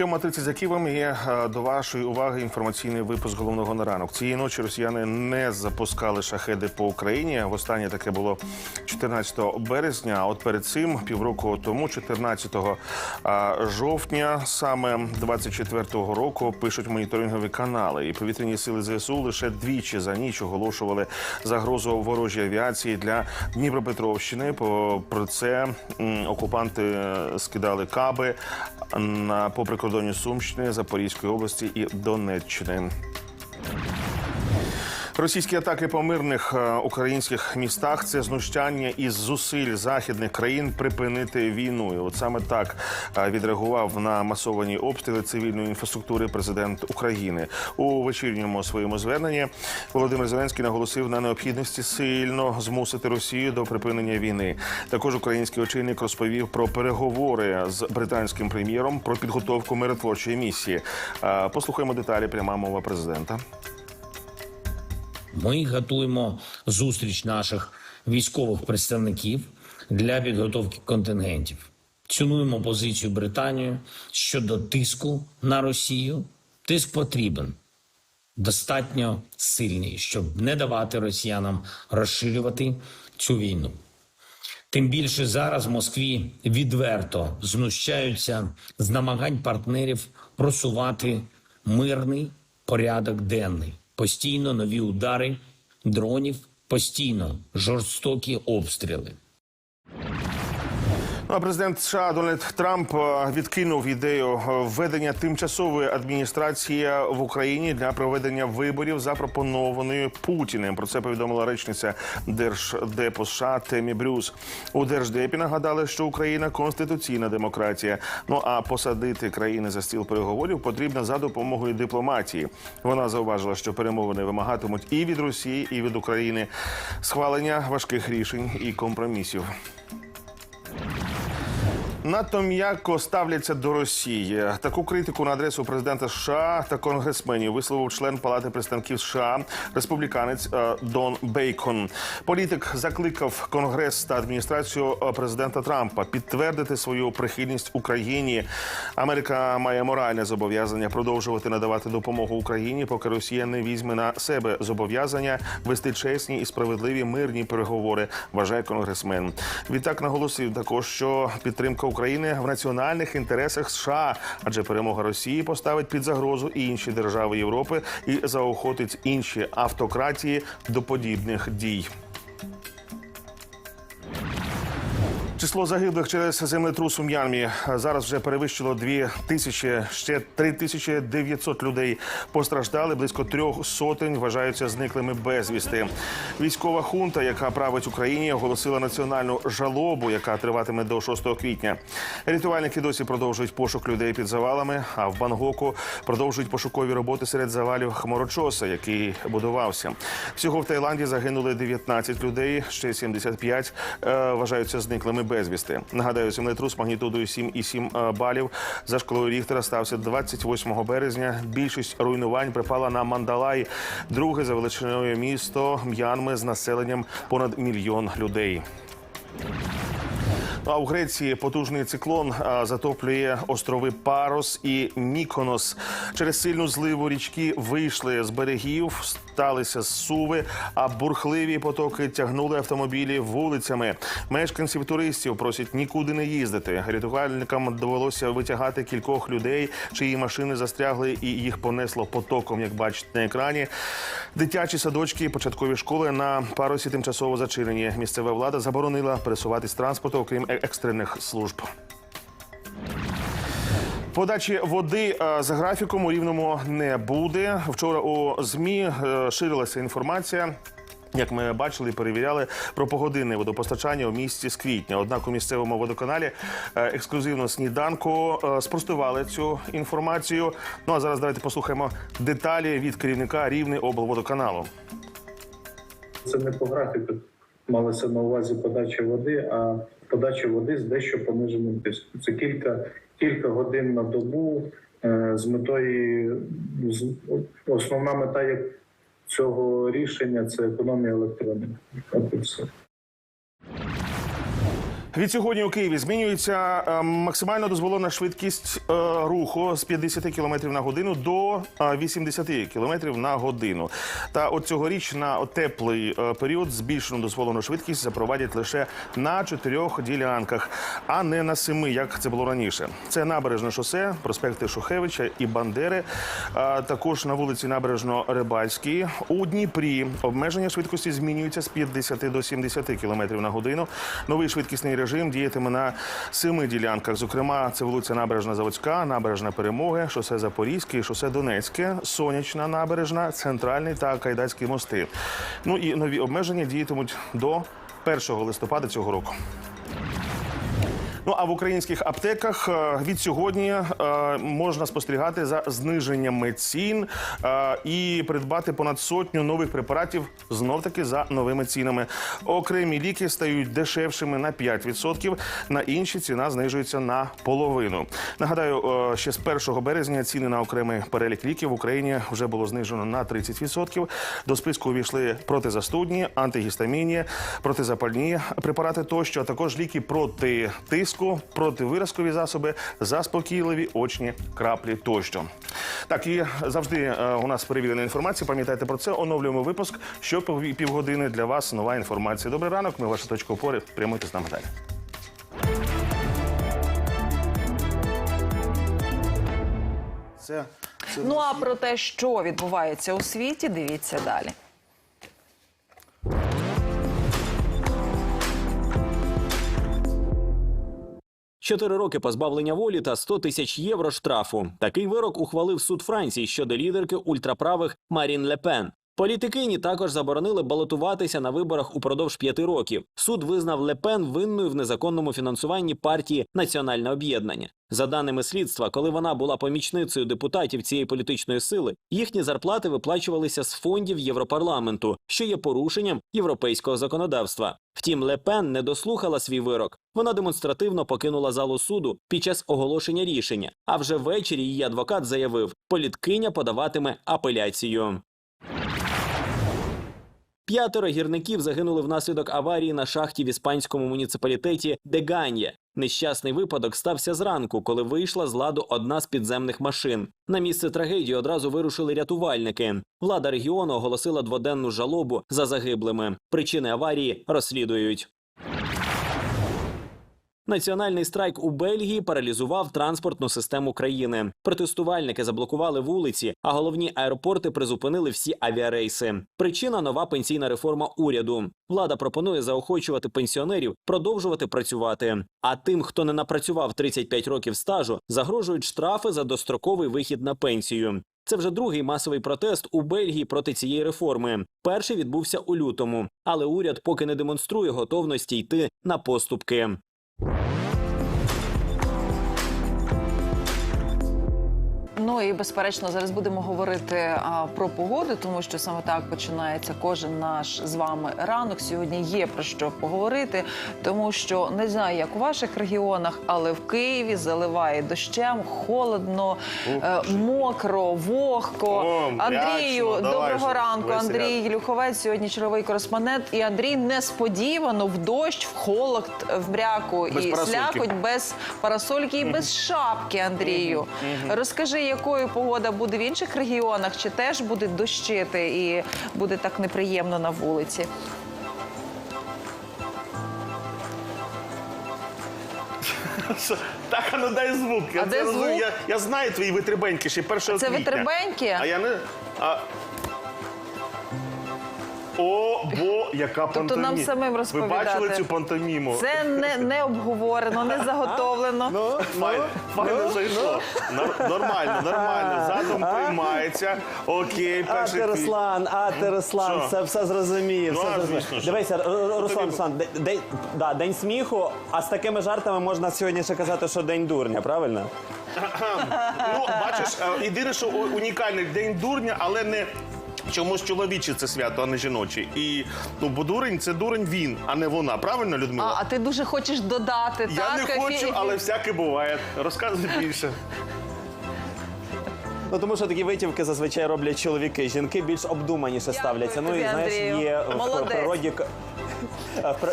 7.30 за Києвом є е, до вашої уваги інформаційний випуск головного на ранок. Цієї ночі росіяни не запускали шахеди по Україні. Востаннє таке було 14 березня. А от перед цим півроку тому, 14 а, жовтня, саме 24-го року, пишуть моніторингові канали. І повітряні сили ЗСУ лише двічі за ніч оголошували загрозу ворожій авіації для Дніпропетровщини. Про це окупанти е, скидали каби на по прикордонні Сумщини, Запорізької області і Донеччини. Російські атаки по мирних е, українських містах це знущання із зусиль західних країн припинити війну. І От саме так е, відреагував на масовані обстріли цивільної інфраструктури президент України у вечірньому своєму зверненні. Володимир Зеленський наголосив на необхідності сильно змусити Росію до припинення війни. Також український очільник розповів про переговори з британським прем'єром про підготовку миротворчої місії. Е, Послухаємо деталі. Пряма мова президента. Ми готуємо зустріч наших військових представників для підготовки контингентів. Цінуємо позицію Британії щодо тиску на Росію. Тиск потрібен достатньо сильний, щоб не давати росіянам розширювати цю війну. Тим більше зараз в Москві відверто знущаються з намагань партнерів просувати мирний порядок денний. Постійно нові удари дронів, постійно жорстокі обстріли. Ну, а президент США Дональд Трамп е, відкинув ідею введення тимчасової адміністрації в Україні для проведення виборів, запропонованої Путіним. Про це повідомила речниця Держдепу США Темі Брюс. У Держдепі нагадали, що Україна конституційна демократія. Ну а посадити країни за стіл переговорів потрібно за допомогою дипломатії. Вона зауважила, що перемовини вимагатимуть і від Росії, і від України схвалення важких рішень і компромісів. Надто м'яко ставляться до Росії. Таку критику на адресу президента США та конгресменів висловив член Палати представників США, республіканець е, Дон Бейкон. Політик закликав Конгрес та адміністрацію е, президента Трампа підтвердити свою прихильність Україні. Америка має моральне зобов'язання продовжувати надавати допомогу Україні, поки Росія не візьме на себе зобов'язання вести чесні і справедливі мирні переговори. Вважає конгресмен. Відтак наголосив також, що підтримка України в національних інтересах США, адже перемога Росії поставить під загрозу і інші держави Європи і заохотить інші автократії до подібних дій. Число загиблих через землетрус у М'янмі зараз вже перевищило 2 тисячі, ще 3900 людей постраждали. Близько трьох сотень вважаються зниклими безвісти. Військова хунта, яка править Україні, оголосила національну жалобу, яка триватиме до 6 квітня. Рятувальники досі продовжують пошук людей під завалами. А в Бангоку продовжують пошукові роботи серед завалів хмарочоса, який будувався. Всього в Таїланді загинули 19 людей, ще 75 е, вважаються зниклими безвісти. Нагадаю, землетрус магнітудою 7,7 е, балів за шкалою Ріхтера стався 28 березня. Більшість руйнувань припала на Мандалай, друге за величиною місто М'янми з населенням понад мільйон людей. Ну, А в Греції потужний циклон а, затоплює острови Парос і Міконос. Через сильну зливу річки вийшли з берегів, сталися зсуви, а бурхливі потоки тягнули автомобілі вулицями. Мешканців туристів просять нікуди не їздити. Рятувальникам довелося витягати кількох людей, чиї машини застрягли і їх понесло потоком, як бачите на екрані. Дитячі садочки, і початкові школи на парусі тимчасово зачинені. Місцева влада заборонила пересуватись транспорту, окрім е- екстрених служб. Подачі води е, за графіком у рівному не буде. Вчора у змі е, ширилася інформація. Як ми бачили і перевіряли про погодинне водопостачання у місті з квітня. Однак у місцевому водоканалі е, ексклюзивно сніданку спростували цю інформацію. Ну а зараз давайте послухаємо деталі від керівника рівний облводоканалу. Це не по графіку малося на увазі подача води, а подача води з дещо пониженим тиском. Це кілька, кілька годин на добу е, з метою з- основна мета цього рішення це економія електроенергії. Від сьогодні у Києві змінюється е, максимально дозволена швидкість е, руху з 50 км на годину до е, 80 км на годину. Та от цьогоріч на теплий е, період збільшену дозволену швидкість запровадять лише на чотирьох ділянках, а не на семи, як це було раніше. Це набережне шосе, проспекти Шухевича і Бандери. також на вулиці Набережно-Рибальській. У Дніпрі обмеження швидкості змінюється з 50 до 70 км на годину. Новий швидкісний режим діятиме на семи ділянках. Зокрема, це вулиця Набережна Заводська, Набережна Перемоги, шосе Запорізьке, шосе Донецьке, Сонячна набережна, Центральний та Кайдацький мости. Ну і нові обмеження діятимуть до 1 листопада цього року. Ну а в українських аптеках е, від сьогодні е, можна спостерігати за зниженнями цін е, і придбати понад сотню нових препаратів знов таки за новими цінами. Окремі ліки стають дешевшими на 5%, на інші ціна знижується на половину. Нагадаю, ще з 1 березня ціни на окремий перелік ліків в Україні вже було знижено на 30%. До списку увійшли протизастудні, антигістамінні, протизапальні препарати тощо, а також ліки проти тиску, противиразкові засоби, заспокійливі очні краплі тощо. Так і завжди е, у нас перевірена інформація. Пам'ятайте про це. Оновлюємо випуск. Що пів- півгодини для вас нова інформація. Добрий ранок. Ми ваша точка опори. Прямуйте з нами далі. Це, це Ну а про те, що відбувається у світі, дивіться далі. Чотири роки позбавлення волі та 100 тисяч євро штрафу. Такий вирок ухвалив суд Франції щодо лідерки ультраправих Марін Лепен. Політикині також заборонили балотуватися на виборах упродовж п'яти років. Суд визнав Лепен винною в незаконному фінансуванні партії Національне об'єднання. За даними слідства, коли вона була помічницею депутатів цієї політичної сили, їхні зарплати виплачувалися з фондів Європарламенту, що є порушенням європейського законодавства. Втім, Лепен не дослухала свій вирок. Вона демонстративно покинула залу суду під час оголошення рішення. А вже ввечері її адвокат заявив, політкиня подаватиме апеляцію. П'ятеро гірників загинули внаслідок аварії на шахті в іспанському муніципалітеті Деганьє. Нещасний випадок стався зранку, коли вийшла з ладу одна з підземних машин. На місце трагедії одразу вирушили рятувальники. Влада регіону оголосила дводенну жалобу за загиблими. Причини аварії розслідують. Національний страйк у Бельгії паралізував транспортну систему країни. Протестувальники заблокували вулиці, а головні аеропорти призупинили всі авіарейси. Причина нова пенсійна реформа уряду. Влада пропонує заохочувати пенсіонерів продовжувати працювати. А тим, хто не напрацював 35 років стажу, загрожують штрафи за достроковий вихід на пенсію. Це вже другий масовий протест у Бельгії проти цієї реформи. Перший відбувся у лютому, але уряд поки не демонструє готовності йти на поступки. you. Ну і безперечно, зараз будемо говорити а, про погоду, тому що саме так починається кожен наш з вами ранок. Сьогодні є про що поговорити, тому що не знаю, як у ваших регіонах, але в Києві заливає дощем, холодно, е, мокро, вогко. О, Андрію, мрячно. Давай доброго же, ранку. Андрій Люховець сьогодні черговий кореспондент. І Андрій несподівано в дощ, в холод, в мряку Без і парасольки. слякоть без парасольки і без шапки, Андрію. Розкажи, якою погода буде в інших регіонах, чи теж буде дощити і буде так неприємно на вулиці? Так, а ну дай звук. Я, А це де розумію. звук? я, я знаю твої витребеньки ще першого Це квітня. витребеньки? А я не. А... О, бо яка пантоміма. Тобто нам самим розповідати. Ви бачили цю пантоміму? Це не, не обговорено, не заготовлено. Ну, файно, файно зайшло. Нор- Нормально, нормально. Задум приймається. Окей, А перший ти. Руслан, а ти Руслан, Що? все, все зрозумів. Ну, все а, зрозумів. звісно ж. Дивися, Р- Р- Руслан, Руслан, де- день, да, день сміху, а з такими жартами можна сьогодні ще казати, що день дурня, правильно? Ну, бачиш, е, єдине, що у- унікальний день дурня, але не. Чомусь чоловіче це свято, а не жіноче. І ну, бо дурень це дурень він, а не вона. Правильно, Людмила? а ти дуже хочеш додати, Я так? не хочу, але всяке буває. Розказуй більше. Ну тому що такі витівки зазвичай роблять чоловіки. Жінки більш обдуманіше ставляться. Ну і тобі, знаєш, Андрію. є в Молодець. природі. в при-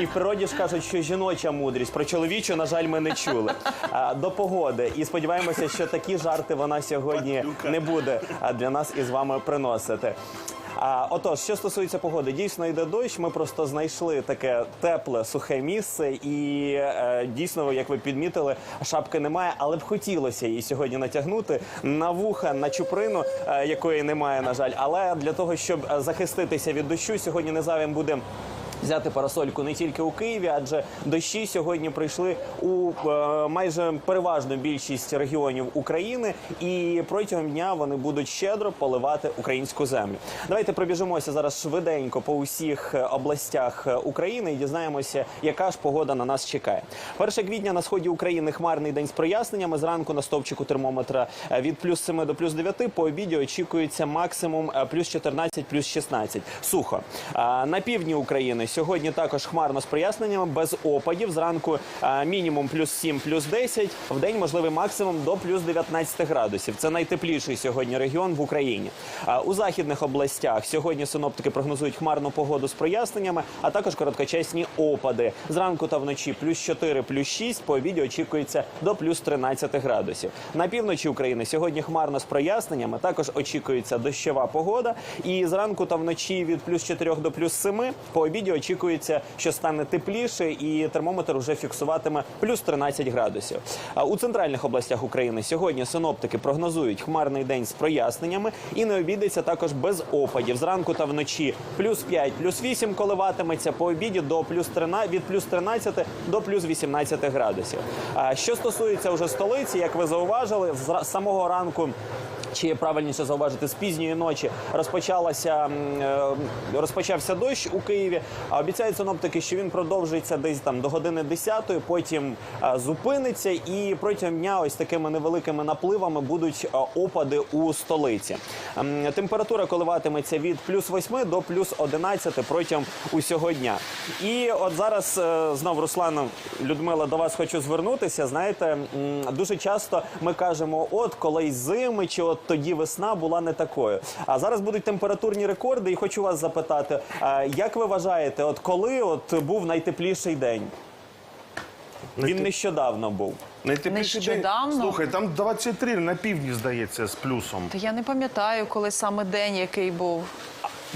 І в природі ж кажуть, що жіноча мудрість про чоловічу, на жаль, ми не чули. А, До погоди. І сподіваємося, що такі жарти вона сьогодні не буде а, для нас із вами приносити. А, отож, що стосується погоди, дійсно йде дощ. Ми просто знайшли таке тепле, сухе місце, і е, дійсно, як ви підмітили, шапки немає, але б хотілося її сьогодні натягнути на вуха, на чуприну, е, якої немає, на жаль. Але для того, щоб е, захиститися від дощу, сьогодні не зайвим буде. Взяти парасольку не тільки у Києві, адже дощі сьогодні прийшли у е, майже переважну більшість регіонів України, і протягом дня вони будуть щедро поливати українську землю. Давайте пробіжимося зараз швиденько по усіх е, областях е, України і дізнаємося, яка ж погода на нас чекає. 1 квітня на сході України хмарний день з проясненнями. Зранку на стовпчику термометра від плюс 7 до плюс 9, По обіді очікується максимум плюс 14, плюс 16. Сухо. На півдні України сьогодні також хмарно з проясненнями, без опадів. Зранку мінімум плюс 7, плюс 10. В день можливий максимум до плюс 19 градусів. Це найтепліший сьогодні регіон в Україні. А, У західних областях сьогодні синоптики прогнозують хмарну погоду з проясненнями, а також короткочасні опади. Зранку та вночі плюс 4, плюс 6, по обіді очікується до плюс 13 градусів. На півночі України сьогодні хмарно з проясненнями, також очікується дощова погода. І зранку та вночі від плюс 4 до плюс 7, по обіді очікується, що стане тепліше, і термометр вже фіксуватиме плюс 13 градусів. А у центральних областях України сьогодні синоптики прогнозують хмарний день з проясненнями і не обійдеться також без опадів. Зранку та вночі плюс 5, плюс 8 коливатиметься по обіді до плюс 13, від плюс 13 до плюс 18 градусів. А що стосується вже столиці, як ви зауважили, з самого ранку. Чи правильніше зауважити, з пізньої ночі розпочалася е, розпочався дощ у Києві. А обіцяють синоптики, що він продовжується десь там до години 10 потім е, зупиниться, і протягом дня ось такими невеликими напливами будуть е, опади у столиці. Ем, Температура коливатиметься від плюс 8 до плюс 11 протягом усього дня. І от зараз знов Руслана Людмила до вас хочу звернутися. Знаєте, дуже часто ми кажемо, от колись зими, чи от тоді весна була не такою. А зараз будуть температурні рекорди, і хочу вас запитати, а як ви вважаєте, от коли от був найтепліший день? Він нещодавно був. Найтепліший день. Нещодавно? Слухай, там 23 на півдні, здається, з плюсом. Та я не пам'ятаю, коли саме день, який був.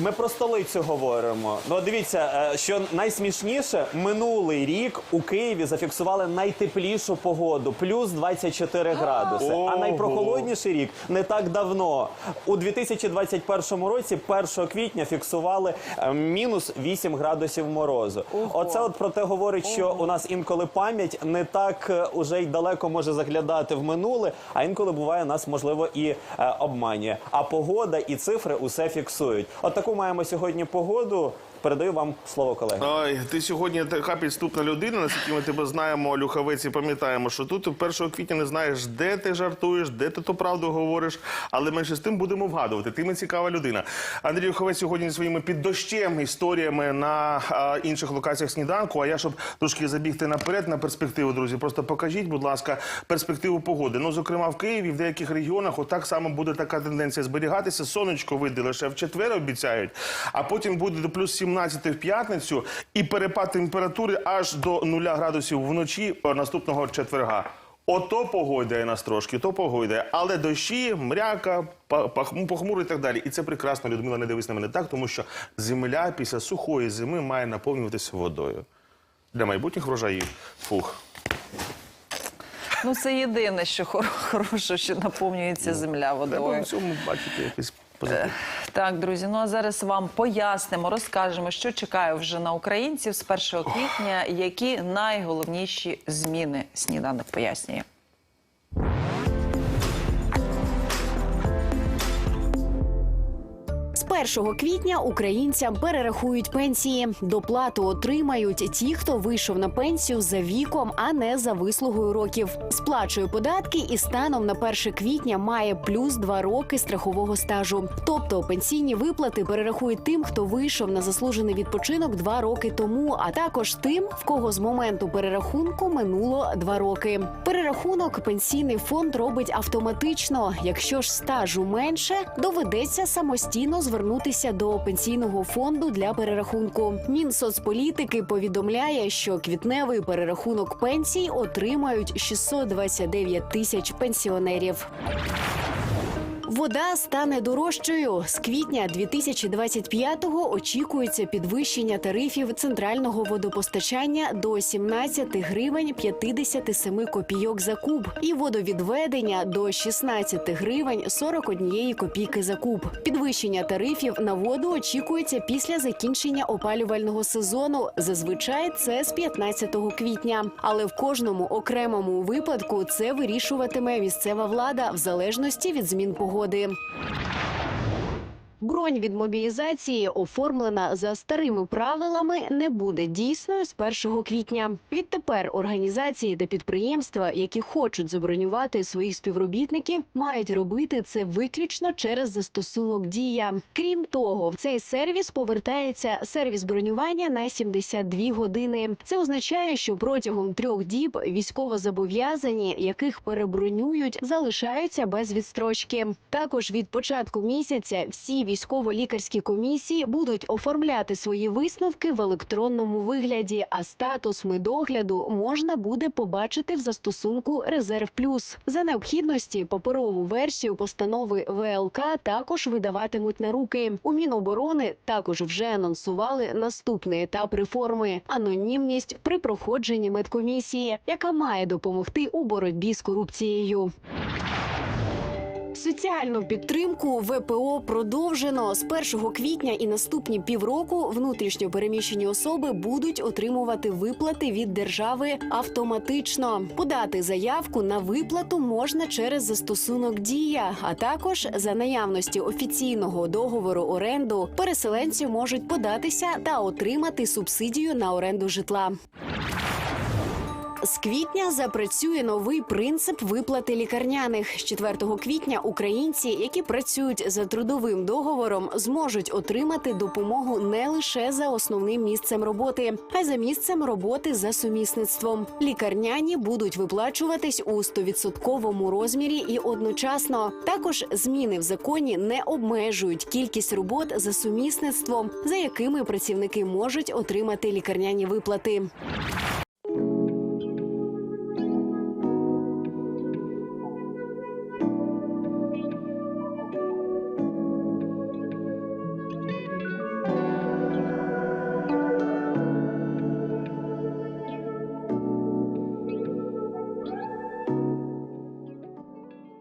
Ми про столицю говоримо. Ну дивіться, е, що найсмішніше, минулий рік у Києві зафіксували найтеплішу погоду плюс 24 градуси. А найпрохолодніший рік не так давно. У 2021 році, 1 квітня, фіксували е, мінус 8 градусів морозу. Оце от про те говорить, що у нас інколи пам'ять не так е, уже й далеко може заглядати в минуле, а інколи буває нас можливо і обманює. А погода і цифри усе фіксують. От таку маємо сьогодні погоду. Передаю вам слово, колеги. Ой, ти сьогодні така підступна людина, наскільки ми тебе знаємо, Люхавець, і пам'ятаємо, що тут 1 квітня не знаєш, де ти жартуєш, де ти ту правду говориш, але менше з тим будемо вгадувати. Ти ми цікава людина. Андрій Люхавець сьогодні своїми під дощем історіями на а, інших локаціях сніданку. А я щоб трошки забігти наперед на перспективу, друзі. Просто покажіть, будь ласка, перспективу погоди. Ну, зокрема, в Києві, в деяких регіонах, отак само буде така тенденція зберігатися. Сонечко вийде лише в четвер, обіцяють, а потім буде до плюс 17 в п'ятницю і перепад температури аж до 0 градусів вночі наступного четверга. Ото погойдає нас трошки, то погойдає. Але дощі, мряка, похмуро і так далі. І це прекрасно, Людмила, не дивись на мене так, тому що земля після сухої зими має наповнюватися водою. Для майбутніх врожаїв. Фух. Ну це єдине, що хороше, що наповнюється земля Треба водою. в цьому бачити якийсь позитив. Так, друзі, ну а зараз вам пояснимо, розкажемо, що чекає вже на українців з 1 квітня, які найголовніші зміни сніданок пояснює. 1 квітня українцям перерахують пенсії. Доплату отримають ті, хто вийшов на пенсію за віком, а не за вислугою років. Сплачує податки і станом на 1 квітня має плюс 2 роки страхового стажу. Тобто пенсійні виплати перерахують тим, хто вийшов на заслужений відпочинок 2 роки тому, а також тим, в кого з моменту перерахунку минуло 2 роки. Перерахунок пенсійний фонд робить автоматично. Якщо ж стажу менше, доведеться самостійно звернутися звернутися до пенсійного фонду для перерахунку. Мінсоцполітики повідомляє, що квітневий перерахунок пенсій отримають 629 тисяч пенсіонерів. Вода стане дорожчою. З квітня 2025-го очікується підвищення тарифів центрального водопостачання до 17 гривень 57 копійок за куб і водовідведення до 16 гривень 41 копійки за куб. Підвищення тарифів на воду очікується після закінчення опалювального сезону. Зазвичай це з 15 квітня. Але в кожному окремому випадку це вирішуватиме місцева влада в залежності від змін погоди пригоди. Бронь від мобілізації, оформлена за старими правилами, не буде дійсною з 1 квітня. Відтепер організації та підприємства, які хочуть забронювати своїх співробітників, мають робити це виключно через застосунок дія. Крім того, в цей сервіс повертається сервіс бронювання на 72 години. Це означає, що протягом трьох діб військовозобов'язані, яких перебронюють, залишаються без відстрочки. Також від початку місяця всі військово-лікарські комісії будуть оформляти свої висновки в електронному вигляді, а статус медогляду можна буде побачити в застосунку Резерв Плюс. За необхідності паперову версію постанови ВЛК також видаватимуть на руки. У Міноборони також вже анонсували наступний етап реформи анонімність при проходженні медкомісії, яка має допомогти у боротьбі з корупцією. Соціальну підтримку ВПО продовжено з 1 квітня і наступні півроку внутрішньо переміщені особи будуть отримувати виплати від держави автоматично. Подати заявку на виплату можна через застосунок Дія, а також за наявності офіційного договору оренду переселенці можуть податися та отримати субсидію на оренду житла. З квітня запрацює новий принцип виплати лікарняних. З 4 квітня українці, які працюють за трудовим договором, зможуть отримати допомогу не лише за основним місцем роботи, а й за місцем роботи за сумісництвом. Лікарняні будуть виплачуватись у 100% розмірі і одночасно. Також зміни в законі не обмежують кількість робот за сумісництвом, за якими працівники можуть отримати лікарняні виплати.